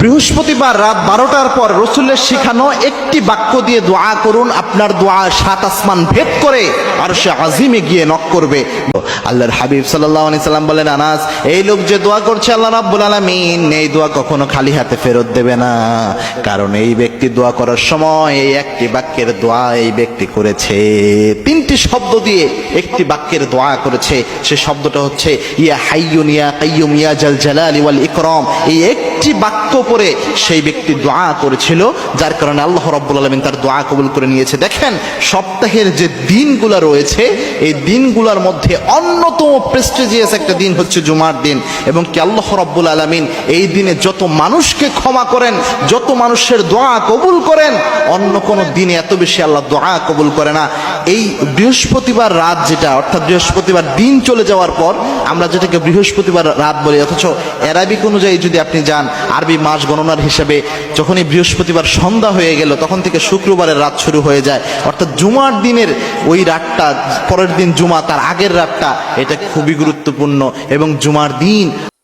বৃহস্পতিবার রাত বারোটার পর রসুলের শিখানো একটি বাক্য দিয়ে দোয়া করুন। আপনার দোয়া সাত আসমান ভেদ করে আর সে আজিমে গিয়ে নক করবে। আল্লাহর হাবিব সাল্লাম বলেন, আনাস, এই লোক যে দোয়া করছে আল্লাহ রাব্বুল আলামিন, এই দোয়া কখনো খালি হাতে ফেরত দেবে না। কারণ এই ব্যক্তি দোয়া করার সময় এই একটি বাক্যের দোয়া এই ব্যক্তি করেছে। তিনটি শব্দ দিয়ে একটি বাক্যের দোয়া করেছে। সে শব্দটা হচ্ছে, ইয়া হাইয়ুন ইয়া কাইয়ুম ইয়া জাল জালালি ওয়াল ইকরাম। এই একটি বাক্য পরে সেই ব্যক্তি দোয়া করেছিল, যার কারণে আল্লাহ রব্বুল আলমিন তার দোয়া কবুল করে নিয়েছে। দেখেন, সপ্তাহের যে দিনগুলো রয়েছে, এই দিনগুলোর মধ্যে অন্যতম প্রেস্টিজিয়াস একটা দিন হচ্ছে জুমার দিন। এবং কি আল্লাহ রব্বুল আলমিন এই দিনে যত মানুষকে ক্ষমা করেন, যত মানুষের দোয়া কবুল করেন, অন্য কোনো দিনে এত বেশি আল্লাহ দোয়া কবুল করে না। এই বৃহস্পতিবার রাত যেটা, অর্থাৎ বৃহস্পতিবার দিন চলে যাওয়ার পর, আমরা যেটাকে বৃহস্পতিবার রাত বলি, অথচ অ্যারাবিক অনুযায়ী যদি আপনি যান আরবি মাস গণনার হিসেবে যখনই বৃহস্পতিবার সন্ধ্যা হয়ে গেল, তখন থেকে শুক্রবারের রাত শুরু হয়ে যায়। অর্থাৎ জুমার দিনের ওই রাতটা, পরের দিন জুমা, তার আগের রাতটা, এটা খুবই গুরুত্বপূর্ণ। এবং জুমার দিন